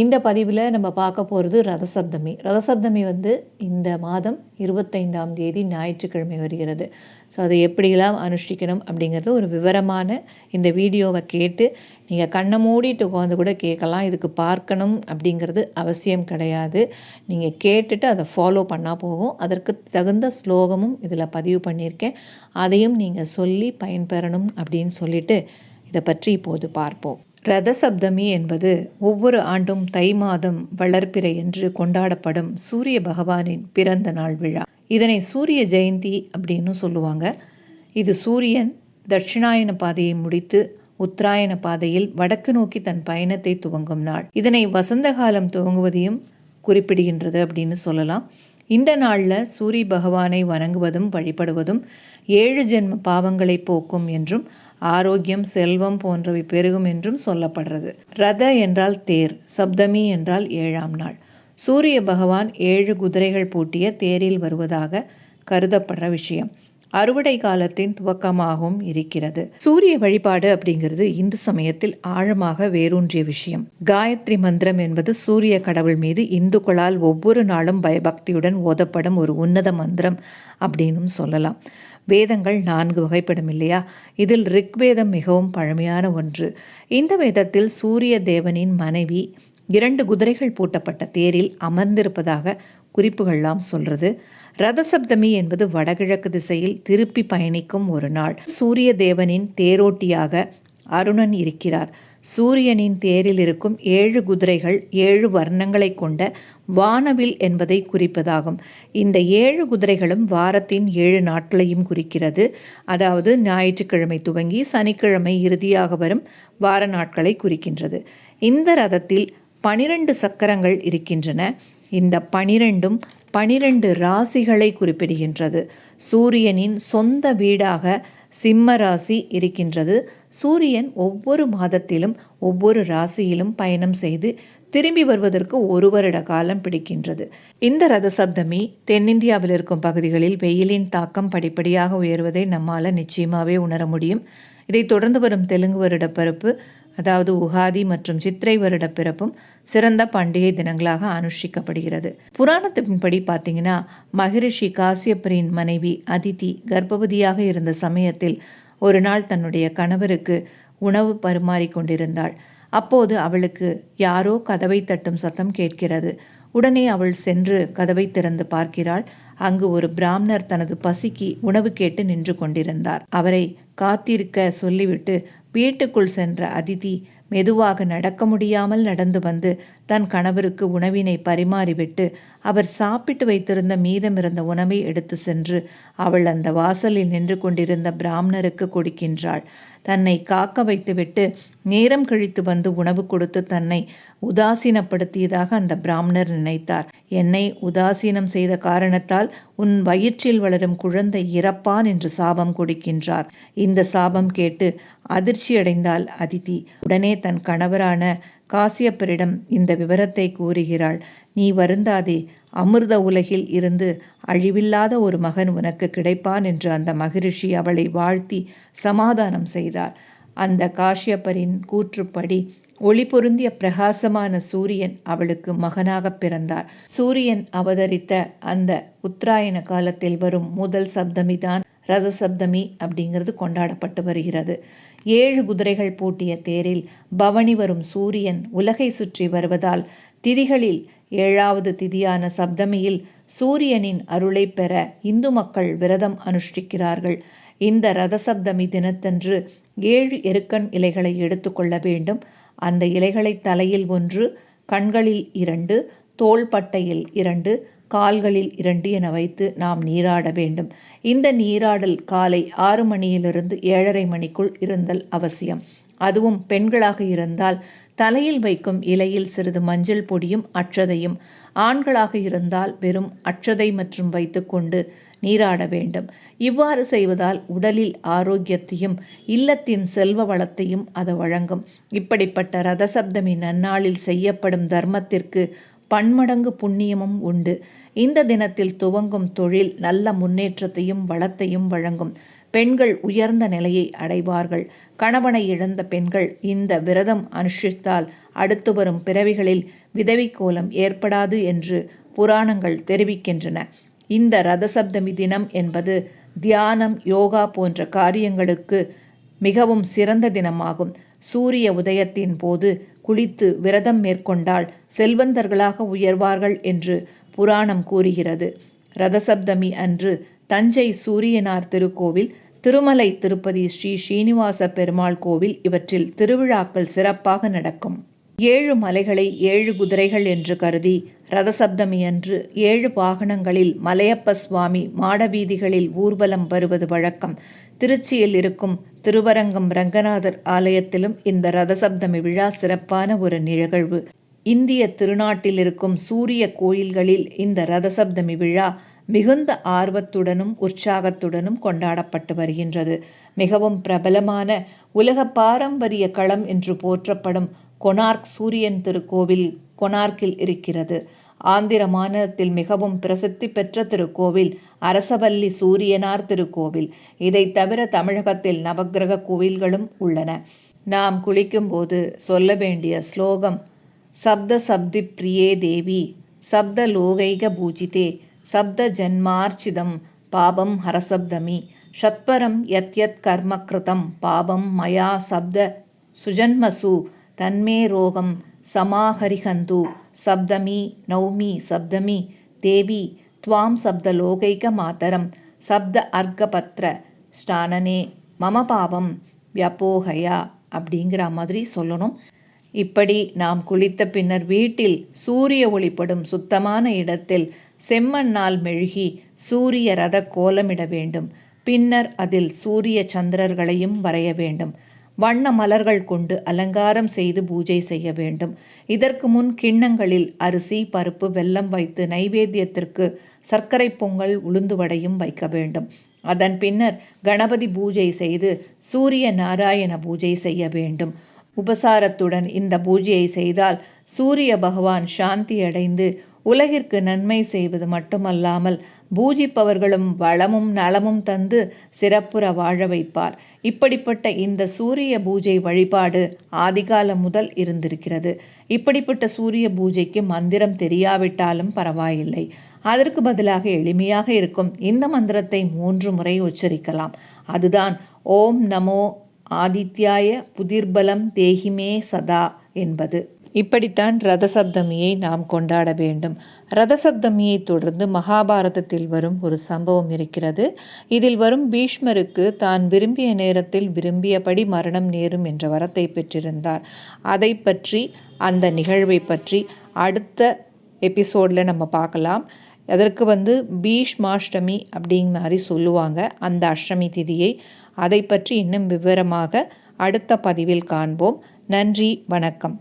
இந்த பதிவில் நம்ம பார்க்க போகிறது ரதசப்தமி. ரதசப்தமி வந்து இந்த மாதம் இருபத்தைந்தாம் தேதி ஞாயிற்றுக்கிழமை வருகிறது. ஸோ அதை எப்படியெல்லாம் அனுஷ்டிக்கணும் அப்படிங்கிறது ஒரு விவரமான இந்த வீடியோவை கேட்டு நீங்கள் கண்ணை மூடிட்டு உட்காந்து கூட கேட்கலாம். இதுக்கு பார்க்கணும் அப்படிங்கிறது அவசியம் கிடையாது. நீங்கள் கேட்டுட்டு அதை ஃபாலோ பண்ணால் போகும் அதற்கு தகுந்த ஸ்லோகமும் இதில் பதிவு பண்ணியிருக்கேன். அதையும் நீங்கள் சொல்லி பயன்பெறணும் அப்படின்னு சொல்லிட்டு இதை பற்றி இப்போது பார்ப்போம். ரதசப்தமி என்பது ஒவ்வொரு ஆண்டும் தை மாதம் வளர்ப்பிறை என்று கொண்டாடப்படும் சூரிய பகவானின் பிறந்த நாள் விழா. இதனை சூரிய ஜெயந்தி அப்படின்னு சொல்லுவாங்க. இது சூரியன் தட்சிணாயன பாதையை முடித்து உத்தராயண பாதையில் வடக்கு நோக்கி தன் பயணத்தை துவங்கும் நாள். இதனை வசந்த காலம் துவங்குவதையும் குறிப்பிடுகின்றது அப்படின்னு சொல்லலாம். இந்த நாளில் சூரிய பகவானை வணங்குவதும் வழிபடுவதும் ஏழு ஜென்ம பாவங்களை போக்கும் என்றும் ஆரோக்கியம் செல்வம் போன்றவை பெருகும் என்றும் சொல்லப்படுறது. ரத என்றால் தேர் சப்தமி என்றால் ஏழாம் நாள். சூரிய பகவான் ஏழு குதிரைகள் பூட்டிய தேரில் வருவதாக கருதப்படுற விஷயம். அறுவடை காலத்தின் துவக்கமாகவும் இருக்கிறது. சூரிய வழிபாடு அப்படிங்கிறது இந்து சமயத்தில் ஆழமாக வேரூன்றிய விஷயம். காயத்ரி மந்திரம் என்பது சூரிய கடவுள் மீது இந்துக்களால் ஒவ்வொரு நாளும் பயபக்தியுடன் ஓதப்படும் ஒரு உன்னத மந்திரம் அப்படின்னும் சொல்லலாம். வேதங்கள் நான்கு வகைப்படும் இல்லையா? இதில் ரிக்வேதம் மிகவும் பழமையான ஒன்று. இந்த வேதத்தில் சூரிய தேவனின் மனைவி இரண்டு குதிரைகள் பூட்டப்பட்ட தேரில் அமர்ந்திருப்பதாக குறிப்புகள்லாம் சொல்றது. ரதசப்தமி என்பது வடகிழக்கு திசையில் திருப்பி பயணிக்கும் ஒரு நாள். சூரிய தேவனின் தேரோட்டியாக அருணன் இருக்கிறார். சூரியனின் தேரில் இருக்கும் ஏழு குதிரைகள் ஏழு வர்ணங்களை கொண்ட வானவில் என்பதை குறிப்பதாகும். இந்த ஏழு குதிரைகளும் வாரத்தின் ஏழு நாட்களையும் குறிக்கிறது. அதாவது ஞாயிற்றுக்கிழமை துவங்கி சனிக்கிழமை இறுதியாக வரும் வார நாட்களை குறிக்கின்றது. இந்த ரதத்தில் பனிரெண்டு சக்கரங்கள் இருக்கின்றன. இந்த பனிரெண்டும் பனிரெண்டு ராசிகளை குறிப்பிடுகின்றது. சூரியனின் சொந்த வீடாக சிம்ம ராசி இருக்கின்றது. சூரியன் ஒவ்வொரு மாதத்திலும் ஒவ்வொரு ராசியிலும் பயணம் செய்து திரும்பி வருவதற்கு ஒரு வருட காலம் பிடிக்கின்றது. இந்த ரத சப்தமி தென்னிந்தியாவில் இருக்கும் பகுதிகளில் வெயிலின் தாக்கம் படிப்படியாக உயர்வதை நம்மால் நிச்சயமாகவே உணர முடியும். இதை தொடர்ந்து வரும் தெலுங்கு வருட பருப்பு அதாவது உகாதி மற்றும் சித்திரை வருட பிறப்பும் சிறந்த பண்டிகை தினங்களாக அனுஷ்டிக்கப்படுகிறது. புராணத்தின்படி பார்த்தீங்கன்னா மகரிஷி காசியப்பரின் மனைவி அதிதி கர்ப்பவதியாக இருந்த சமயத்தில் ஒரு நாள் தன்னுடைய கணவருக்கு உணவு பரிமாறி கொண்டிருந்தாள். அப்போது அவளுக்கு யாரோ கதவை தட்டும் சத்தம் கேட்கிறது. உடனே அவள் சென்று கதவை திறந்து பார்க்கிறாள். அங்கு ஒரு பிராமணர் தனது பசிக்கு உணவு கேட்டு நின்று கொண்டிருந்தார். அவரை காத்திருக்க சொல்லிவிட்டு வீட்டுக்குள் சென்ற அதிதி மெதுவாக நடக்க முடியாமல் நடந்து வந்து தன் கணவருக்கு உணவினை பரிமாறிவிட்டு அவர் சாப்பிட்டு வைத்திருந்த மீதமிருந்த உணவை எடுத்து சென்று அவள் அந்த வாசலில் நின்று கொண்டிருந்த பிராமணருக்கு கொடுக்கின்றாள். தன்னை காக்க வைத்துவிட்டு நேரம் கழித்து வந்து உணவு கொடுத்து தன்னை உதாசீனப்படுத்தியதாக அந்த பிராமணர் நினைத்தார். என்னை உதாசீனம் செய்த காரணத்தால் உன் வயிற்றில் வளரும் குழந்தை இறப்பான் என்று சாபம் கொடுக்கின்றார். இந்த சாபம் கேட்டு அதிர்ச்சியடைந்தாள் அதிதி. உடனே தன் கணவரான காசியப்பரிடம் இந்த விவரத்தை கூறுகிறாள். நீ வருந்தாதே அமிர்த உலகில் இருந்து அழிவில்லாத ஒரு மகன் உனக்கு கிடைப்பான் என்று அந்த மகிழ்ச்சி அவளை வாழ்த்தி சமாதானம் செய்தார். அந்த காஷ்யப்பரின் கூற்றுப்படி ஒளி பொருந்திய பிரகாசமான சூரியன் அவளுக்கு மகனாக பிறந்தார். சூரியன் அவதரித்த அந்த உத்தராயண காலத்தில் வரும் முதல் சப்தமிதான் ரதசப்தமி அப்படிங்கிறது கொண்டாடப்பட்டு வருகிறது. ஏழு குதிரைகள் பூட்டிய தேரில் பவனி வரும் சூரியன் உலகை சுற்றி வருவதால் திதிகளில் ஏழாவது திதியான சப்தமியில் சூரியனின் அருளை பெற இந்து மக்கள் விரதம் அனுஷ்டிக்கிறார்கள். இந்த ரதசப்தமி தினத்தன்று ஏழு எருக்கன் இலைகளை எடுத்துக்கொள்ள வேண்டும். அந்த இலைகளை தலையில் ஒன்று கண்களில் இரண்டு தோள்பட்டையில் இரண்டு கால்களில் இரண்டு என வைத்து நாம் நீராட வேண்டும். இந்த நீராடல் காலை ஆறு மணியிலிருந்து ஏழரை மணிக்குள் இருந்தல் அவசியம். அதுவும் பெண்களாக இருந்தால் தலையில் வைக்கும் இலையில் சிறிது மஞ்சள் பொடியும் அற்றதையும் ஆண்களாக இருந்தால் வெறும் அற்றதை மற்றும் வைத்துக்கொண்டு நீராட வேண்டும். இவ்வாறு செய்வதால் உடலில் ஆரோக்கியத்தையும் இல்லத்தின் செல்வ வளத்தையும் அது வழங்கும். இப்படிப்பட்ட ரதசப்தமி நன்னாளில் செய்யப்படும் தர்மத்திற்கு பன்மடங்கு புண்ணியமும் உண்டு. இந்த தினத்தில் துவங்கும் தொழில் நல்ல முன்னேற்றத்தையும் வளத்தையும் வழங்கும். பெண்கள் உயர்ந்த நிலையை அடைவார்கள். கணவனை இழந்த பெண்கள் இந்த விரதம் அனுஷ்டித்தால் அடுத்து வரும் பிறவிகளில் விதவி கோலம் ஏற்படாது என்று புராணங்கள் தெரிவிக்கின்றன. இந்த ரதசப்தமி தினம் என்பது தியானம் யோகா போன்ற காரியங்களுக்கு மிகவும் சிறந்த தினமாகும். சூரிய உதயத்தின் போது குளித்து விரதம் மேற்கொண்டால் செல்வந்தர்களாக உயர்வார்கள் என்று புராணம் கூறுகிறது. ரதசப்தமி அன்று தஞ்சை சூரியனார் திருக்கோவில் திருமலை திருப்பதி ஸ்ரீ ஸ்ரீனிவாச பெருமாள் கோவில் இவற்றில் திருவிழாக்கள் சிறப்பாக நடக்கும். ஏழு மலைகளை ஏழு குதிரைகள் என்று கருதி ரதசப்தமி அன்று ஏழு வாகனங்களில் மலையப்ப சுவாமி மாடவீதிகளில் ஊர்வலம் வருவது வழக்கம். திருச்சியில் இருக்கும் திருவரங்கம் ரங்கநாதர் ஆலயத்திலும் இந்த ரதசப்தமி விழா சிறப்பான ஒரு நிகழ்வு. இந்திய திருநாட்டில் இருக்கும் சூரிய கோயில்களில் இந்த ரதசப்தமி விழா மிகுந்த ஆர்வத்துடனும் உற்சாகத்துடனும் கொண்டாடப்பட்டு வருகின்றது. மிகவும் பிரபலமான உலக பாரம்பரிய களம் என்று போற்றப்படும் கொனார்க் சூரியன் திருக்கோவில் கொனார்க்கில் இருக்கிறது. ஆந்திர மாநிலத்தில் மிகவும் பிரசித்தி பெற்ற திருக்கோவில் அரசவல்லி சூரியனார் திருக்கோவில். இதை தவிர தமிழகத்தில் நவக்கிரக கோவில்களும் உள்ளன. நாம் குளிக்கும்போது சொல்ல வேண்டிய ஸ்லோகம் சப்த சப்தி பிரியே தேவி சப்த லோகைக பூஜிதே சப்த ஜன்மார்ச்சிதம் பாபம் ஹரசப்தமி ஷத்பரம் யத் யத் கர்ம கிருதம் பாபம் மயா சப்த சுஜன்மசு தன்மே ரோகம் சமாஹரிஹந்து சப்தமி நௌமி சப்தமி தேவி துவாம் சப்தலோகைக மாதரம் சப்த அர்க்கபத்ர ஸ்டானனே மம பாவம் வியப்போகையா அப்படிங்கிற மாதிரி சொல்லணும். இப்படி நாம் குளித்த பின்னர் வீட்டில் சூரிய ஒளிப்படும் சுத்தமான இடத்தில் செம்மண்ணால் மெழுகி சூரிய ரத கோலமிட வேண்டும். பின்னர் அதில் சூரிய சந்திரர்களையும் வரைய வேண்டும். வண்ண மலர்கள் கொண்டு அலங்காரம் செய்து பூஜை செய்ய வேண்டும். இதற்கு முன் கிண்ணங்களில் அரிசி பருப்பு வெல்லம் வைத்து நைவேத்தியத்திற்கு சர்க்கரை பொங்கல் உளுந்து வடையும் வைக்க வேண்டும். அதன் பின்னர் கணபதி பூஜை செய்து சூரிய நாராயண பூஜை செய்ய வேண்டும். உபசாரத்துடன் இந்த பூஜையை செய்தால் சூரிய பகவான் சாந்தி அடைந்து உலகிற்கு நன்மை செய்வது மட்டுமல்லாமல் பூஜிப்பவர்களும் வளமும் நலமும் தந்து சிறப்புற வாழ வைப்பார். இப்படிப்பட்ட இந்த சூரிய பூஜை வழிபாடு ஆதிகாலம் முதல் இருந்திருக்கிறது. இப்படிப்பட்ட சூரிய பூஜைக்கு மந்திரம் தெரியாவிட்டாலும் பரவாயில்லை. அதற்கு பதிலாக எளிமையாக இருக்கும் இந்த மந்திரத்தை மூன்று முறை உச்சரிக்கலாம். அதுதான் ஓம் நமோ ஆதித்யாய புதிர்பலம் தேகிமே சதா என்பது. இப்படித்தான் ரதசப்தமியை நாம் கொண்டாட வேண்டும். ரதசப்தமியை தொடர்ந்து மகாபாரதத்தில் வரும் ஒரு சம்பவம் இருக்கிறது. இதில் வரும் பீஷ்மருக்கு தான் விரும்பிய நேரத்தில் விரும்பியபடி மரணம் நேரும் என்ற வரத்தை பெற்றிருந்தார். அதை பற்றி அந்த நிகழ்வை பற்றி அடுத்த எபிசோடில் நம்ம பார்க்கலாம். அதற்கு வந்து பீஷ்மாஷ்டமி அப்படிங்கிற மாதிரி சொல்லுவாங்க. அந்த அஷ்டமி திதியை அதை பற்றி இன்னும் விவரமாக அடுத்த பதிவில் காண்போம். நன்றி வணக்கம்.